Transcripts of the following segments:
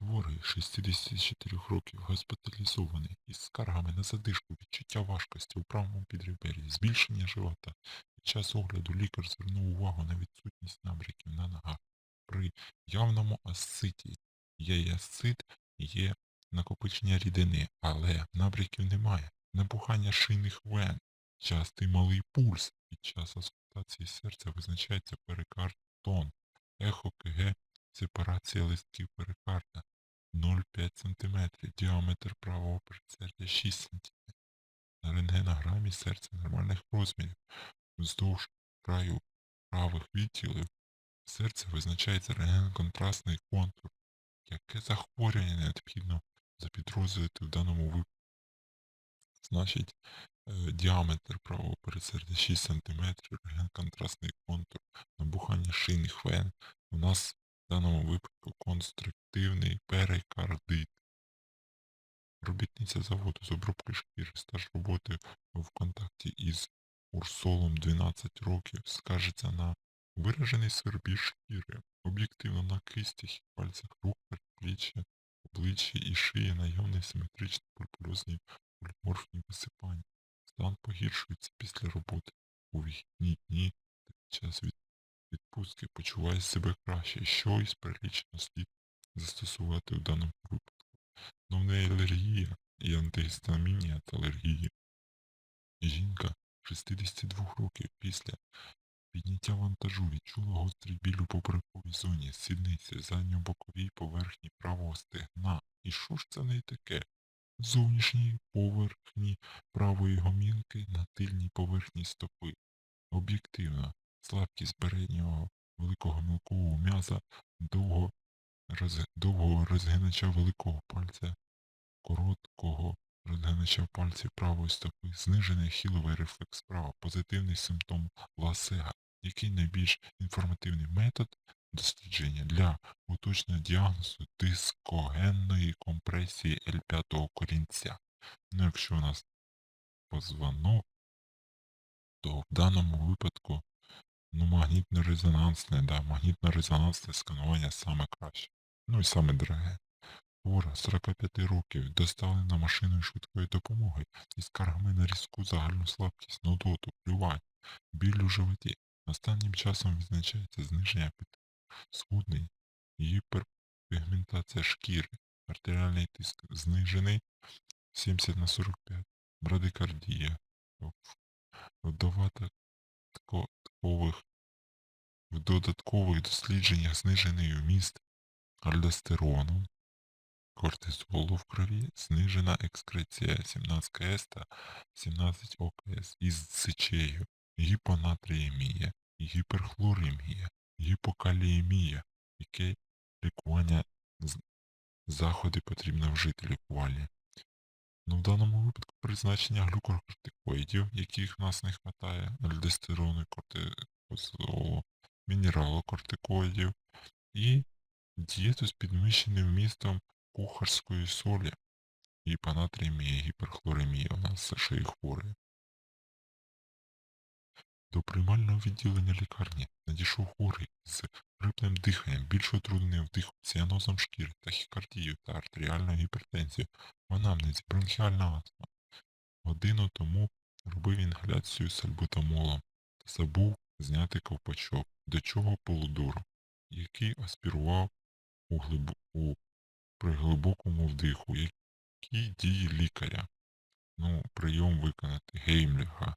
Хворий 64 років госпіталізований із скаргами на задишку, відчуття важкості у правому підребер'ї, збільшення живота. Під час огляду лікар звернув увагу на відсутність набряків на ногах. При явному асциті є асцит, є накопичення рідини, але набряків немає. Набухання шийних вен, частий малий пульс. Під час аскультації серця визначається перикардтон, ехо КГ Сепарація листків перикарда 0,5 см, діаметр правого передсердя 6 см. На рентгенограмі серця нормальних розмірів. Вздовж краю правих відділів серця визначається рентгенконтрастний контур. Яке захворювання необхідно запідрозділити в даному випадку? Значить, е, діаметр правого передсердя 6 см, рентгенконтрастний контур, набухання шийних вен. У нас в даному випадку конструктивний перикардит. Робітниця заводу з обробки шкіри, стаж роботи в контакті із урсолом 12 років скажеться на виражений свербіж шкіри, об'єктивно на кистях і пальцях рук, передпліччя, обличчя і шиї наявний симетричний пульпульозний поліморфні висипання. Стан погіршується після роботи у вихідні дні та під час від відпустки почуває себе краще, що із перелічено слід застосувати в даному випадку. Ну в неї алергія і антигістамінія та алергія. Жінка 62 років після підняття вантажу відчула гострий біль у поперековій зоні, сідниці, задньобоковій поверхні правого стегна. І що ж це не таке? Зовнішній поверхні правої гомілки на тильній поверхні стопи. Об'єктивно, слабкість переднього великого мілкового м'яза, довго, роз, довгого розгинача великого пальця, короткого розгинача пальців правої стопи, знижений хіловий рефлекс права, позитивний симптом ласега, який найбільш інформативний метод дослідження для уточнення діагнозу дискогенної компресії L5 корінця. Ну, якщо у нас позвонок, то в даному випадку ну, магнітно-резонансне, да, магнітно-резонансне сканування саме краще. Ну і саме дороге. Хвора 45 років доставлена машиною швидкої допомоги із скаргами на різку загальну слабкість, нудоту, плювань, біль у животі. Останнім часом відзначається зниження апетиту, схудний, гіперпігментація шкіри, артеріальний тиск знижений 70 на 45, брадикардія, вдова таких в додаткових дослідженнях знижений вміст альдостерону, кортизолу в крові, знижена екскреція 17 КС та 17 ОКС із сечею, гіпонатріємія, гіперхлоремія, гіпокаліємія, яке лікування заходи потрібно вжити лікувальні. Ну, в даному випадку призначення глюкокортикоїдів, яких в нас не вистачає, альдостерону, кортикозолу, мінералокортикоїдів і дієту з підміщеним вмістом кухарської солі, гіпонатріємія, гіперхлоремія у нас шиї хворі. До приймального відділення лікарні надійшов хворий з хриплим диханням, більш утрудненим вдихом, ціанозом шкіри, тахікардією та артеріальною гіпертензією, в анамнезі, бронхіальна астма. Годину тому робив інгаляцію сальбутамолом та забув зняти ковпачок, до чого полудуру, який аспірував у, глиб... при глибокому вдиху, які дії лікаря. Ну, прийом виконати Геймліга.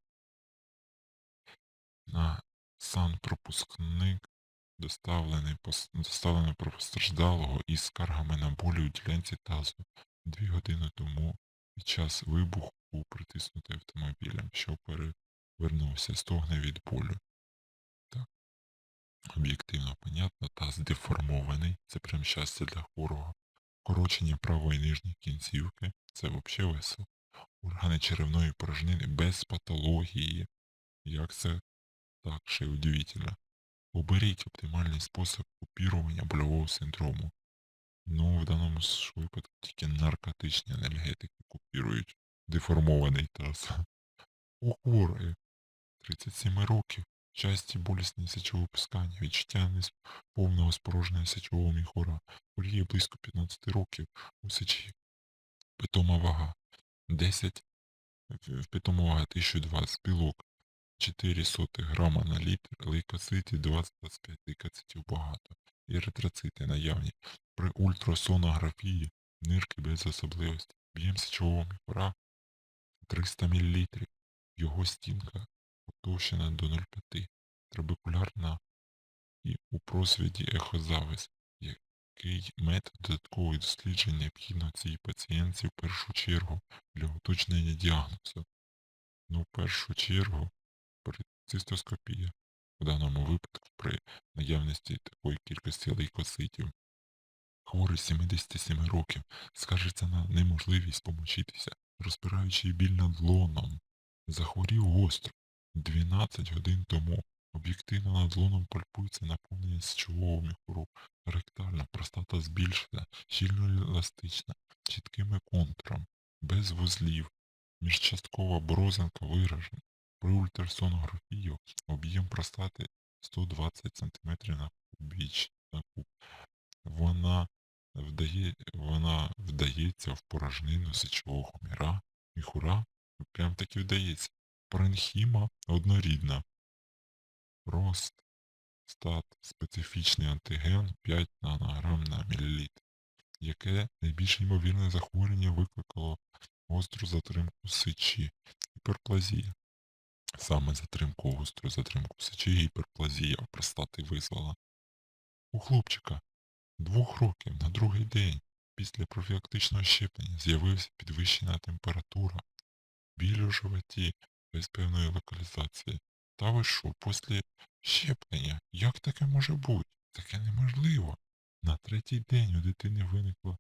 На санпропускник доставлений доставлено постраждалого із скаргами на болі у ділянці тазу дві години тому під час вибуху був притиснутий автомобілем, що перевернувся, стогне від болю. Так. Об'єктивно понятно, таз деформований, це прям щастя для хворого. Корочення правої нижньої кінцівки, це взагалі весело. Органи черевної порожнини без патології. Як це так ще удивительно. Оберіть оптимальний спосіб купірування больового синдрому. Ну, в даному випадку тільки наркотичні енергетики купірують деформований таз. У хворої 37 років. Часті болісні сечовипускання, відчуття повного спорожнення сечового міхура, хворіє близько 15 років. У сечі, питома вага. 10, в- в питома вага 1020, білок 4 грама на літр, лейкоцитів 20-25 лейкоцитів багато, еритроцити наявні. При ультрасонографії нирки без особливостей. Об'єм сечового міхура 300 мл. Його стінка потовщена до 0,5. Трабекулярна і у просвіті ехозавис, який метод додаткових досліджень необхідно цій пацієнтці в першу чергу для уточнення діагнозу. Ну, в першу чергу, цистоскопія. В даному випадку при наявності такої кількості лейкоцитів. Хворий 77 років скаржиться на неможливість помочитися, розпираючи біль над лоном. Захворів гостро. 12 годин тому. Об'єктивно над лоном пальпується наповнення сечового міхуру. Ректальна простата збільшена, щільно еластична, чіткими контурами, без вузлів. Міжчасткова борозинка виражена. При ультрасонографії об'єм простати 120 см на кубіч на куб. Вона вдає, вона вдається в порожнину сечового міра, міхура, прям таки вдається. Паренхіма однорідна. Рост, стат, специфічний антиген 5 нанограм на мілілітр, яке найбільш ймовірне захворювання викликало гостру затримку сечі, гіперплазія. Саме затримку гостру затримку сечі гіперплазія в простати визвала. У хлопчика двох років на другий день після профілактичного щеплення з'явився підвищена температура, біль у животі без певної локалізації. Та ви що, після щеплення? Як таке може бути? Таке неможливо. На третій день у дитини виникла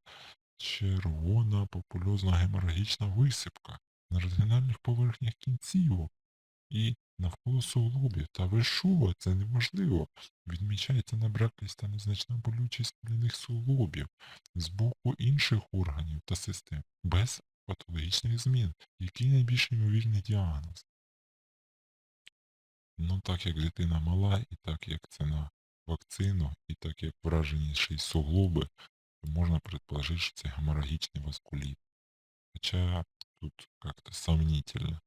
червона попульозна геморагічна висипка на регіональних поверхнях кінцівок і навколо суглобів. Та ви що, це неможливо. Відмічається набраклість та незначна болючість спільних суглобів з боку інших органів та систем без патологічних змін. Який найбільш ймовірний діагноз? Ну так як дитина мала, і так як це на вакцину, і так як враженіші суглоби, то можна предположити, що це геморрагічний васкуліт. Хоча тут как-то сомнительно.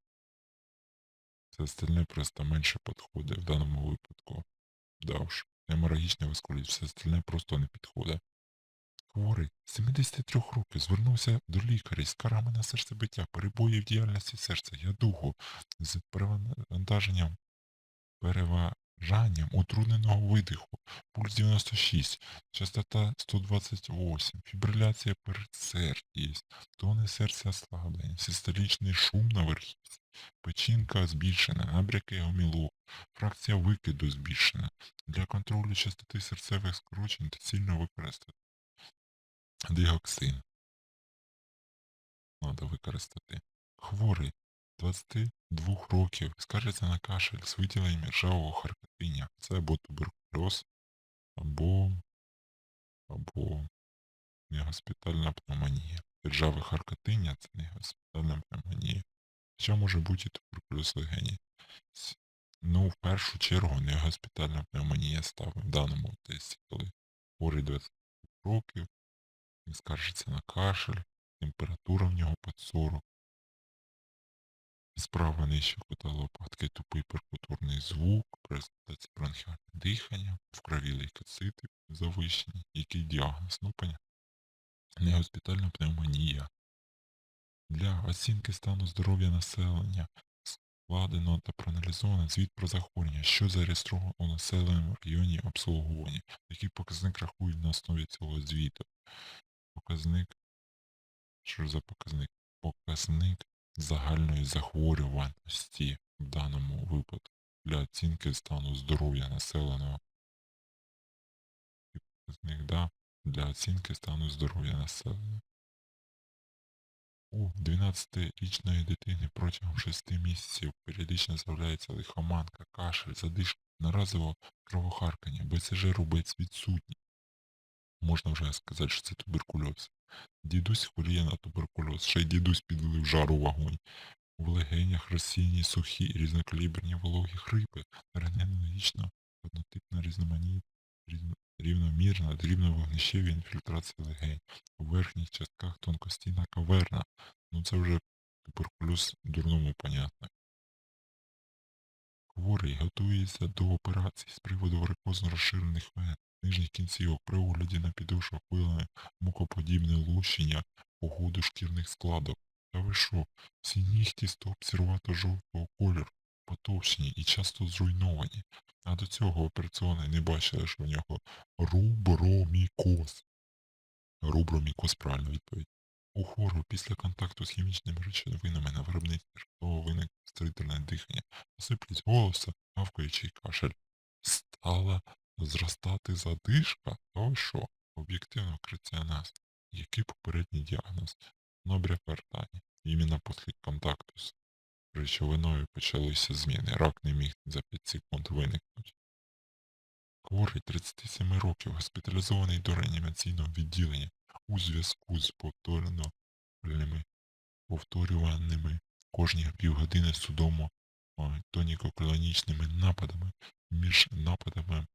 Все остальне просто менше підходить в даному випадку. Да уж, геморрагічний васкуліт, все остальне просто не підходить. Хворий 73 років звернувся до лікаря із скаргами на серцебиття, перебої в діяльності серця, ядугу, з перевантаженням, переважанням утрудненого видиху, пульс 96, частота 128, фібриляція передсердість, тони серця ослаблені, систолічний шум на верхівці, печінка збільшена, набряки гомілок, фракція викиду збільшена. Для контролю частоти серцевих скорочень доцільно використати дигоксин. Надо використати. Хворий 22 років скаржиться на кашель з виділенням ржавого харкотиння. Це або туберкульоз, або, або негоспітальна пневмонія. Ржаве харкотиння це негоспітальна пневмонія. Хоча може бути і туберкульоз легені. Ну, в першу чергу негоспітальна пневмонія ставить в даному тесті, коли хворий 20 років, він скаржиться на кашель, температура в нього під 40. Справа нижче кута лопатки тупий перкутурний звук, презентація бронхіальне дихання, в крові лейкоцити завищені. Який діагноз? Ну, понятно. Негоспітальна пневмонія. Для оцінки стану здоров'я населення складено та проаналізовано звіт про захворювання, що зареєстровано у населеному районі обслуговування. Який показник рахують на основі цього звіту? Показник. Що за показник? Показник загальної захворюваності в даному випадку для оцінки стану здоров'я населеного. І Показник, да, для оцінки стану здоров'я населення. У 12-річної дитини протягом 6 місяців періодично з'являється лихоманка, кашель, задишка, наразово кровохаркання, БЦЖ рубець відсутній. Можна вже сказати, що це туберкульоз. Дідусь хворіє на туберкульоз, ще й дідусь підлив жару вогонь. В легенях розсіяні сухі різнокаліберні вологі хрипи, рентгенологічно однотипна різноманітна, рівномірна, дрібно-вогнищеві інфільтрація легень. У верхніх частках тонкостійна каверна. Ну це вже туберкульоз дурному понятно. Хворий готується до операції з приводу варикозно розширених вен, нижніх кінцівок при огляді на підошвах виявлено мукоподібне лущення по ходу шкірних складок. Та ви що, всі нігті стоп сірувато-жовтого кольору, потовщені і часто зруйновані. А до цього операційний не бачили, що в нього рубромікоз. Рубромікоз, правильно відповідь. У хворого після контакту з хімічними речовинами на виробництві раптово виник стрительне дихання, посиплять голоса, гавкаючий кашель. Стала зростати задишка? Ви що? Об'єктивно криціаназ. Який попередній діагноз? Нобряк артані. Іменно після контакту з речовиною почалися зміни. Рак не міг за 5 секунд виникнути. Хворий 37 років, госпіталізований до реанімаційного відділення у зв'язку з повторними повторюваними кожні півгодини судомо а, тоніко-клонічними нападами. Між нападами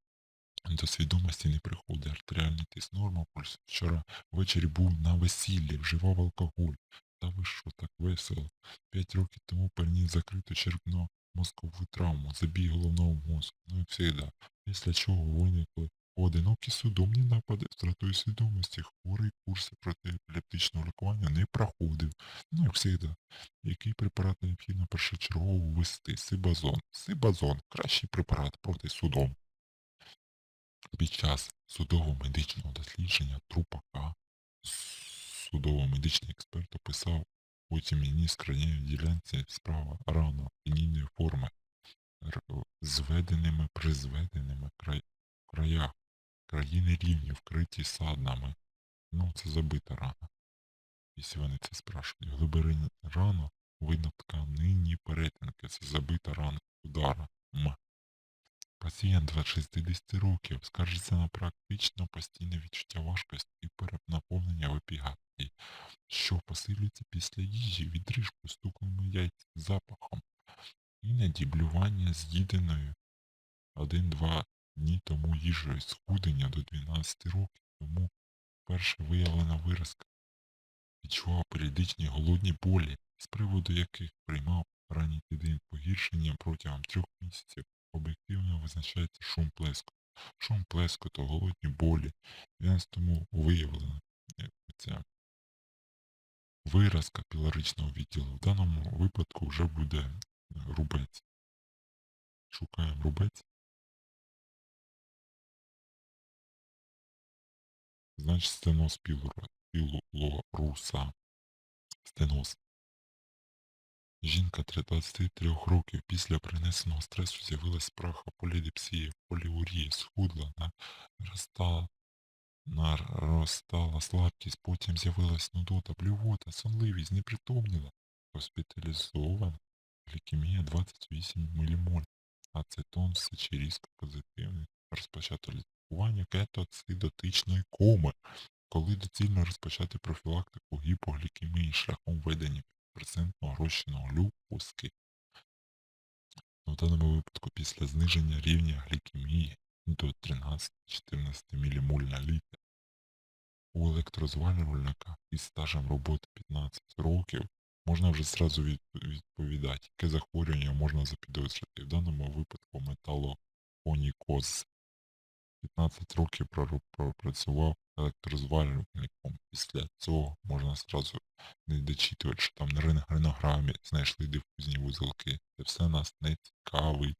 до свідомості не приходить артеріальний тиск норма пульс. Вчора ввечері був на весіллі, вживав алкоголь. Та ви що, так весело? П'ять років тому переніс закриту черепно мозкову травму, забій головного мозку. Ну як завжди. Після чого виникли поодинокі судомні напади втратою свідомості. Хворий курси протиепілептичного лікування не проходив. Ну як завжди. Який препарат необхідно першочергово ввести? Сибазон. Сибазон. Кращий препарат проти судом. Під час судово-медичного дослідження трупа К судово-медичний експерт описав тім'яні скронєвій ділянці справа рано лінійної форми зведеними призведеними край, краях, країни рівні, вкриті саднами. Ну, це забита рана. Якщо вони це спрашують. Глибини рану видно тканині перетинки, це забита рана удара. М. Пацієнт 60 років скаржиться на практично постійне відчуття важкості і перенаповнення в епігастрії, що посилюється після їжі, відрижку, стукними яйця, запахом, іноді блювання з'їденою 1-2 дні тому їжею, схудення до 12 років тому перша виявлена виразка. Відчував періодичні голодні болі, з приводу яких приймав ранній тиждень погіршення протягом трьох місяців об'єктивно визначається шум плеску. Шум плескоту, голодні болі. Він тому виявлена е, ця вираз капіларичного відділу. В даному випадку вже буде е, рубець. Шукаємо рубець. Значить стеноз пілоруса. Стеноз. Жінка 23 років після принесеного стресу з'явилась праха полідипсії, поліурії, схудла, наростала, наростала слабкість, потім з'явилась нудота, блювота, сонливість, непритомніла, госпіталізована, глікемія 28 мілімоль, ацетон сечі різко позитивний, розпочато лікування кетоцидотичної коми, коли доцільно розпочати профілактику гіпоглікемії шляхом введення процентного розчинного люпуски. В даному випадку після зниження рівня глікемії до 13-14 мілімоль на літр. У електрозвалювальника із стажем роботи 15 років можна вже зразу відповідати, яке захворювання можна запідозрити. В даному випадку металофонікоз. 15 років пропрацював електрозвалювальником. Після цього можна зразу не дочитувати, що там на рентгенограмі знайшли дифузні вузелки. Це все нас не цікавить.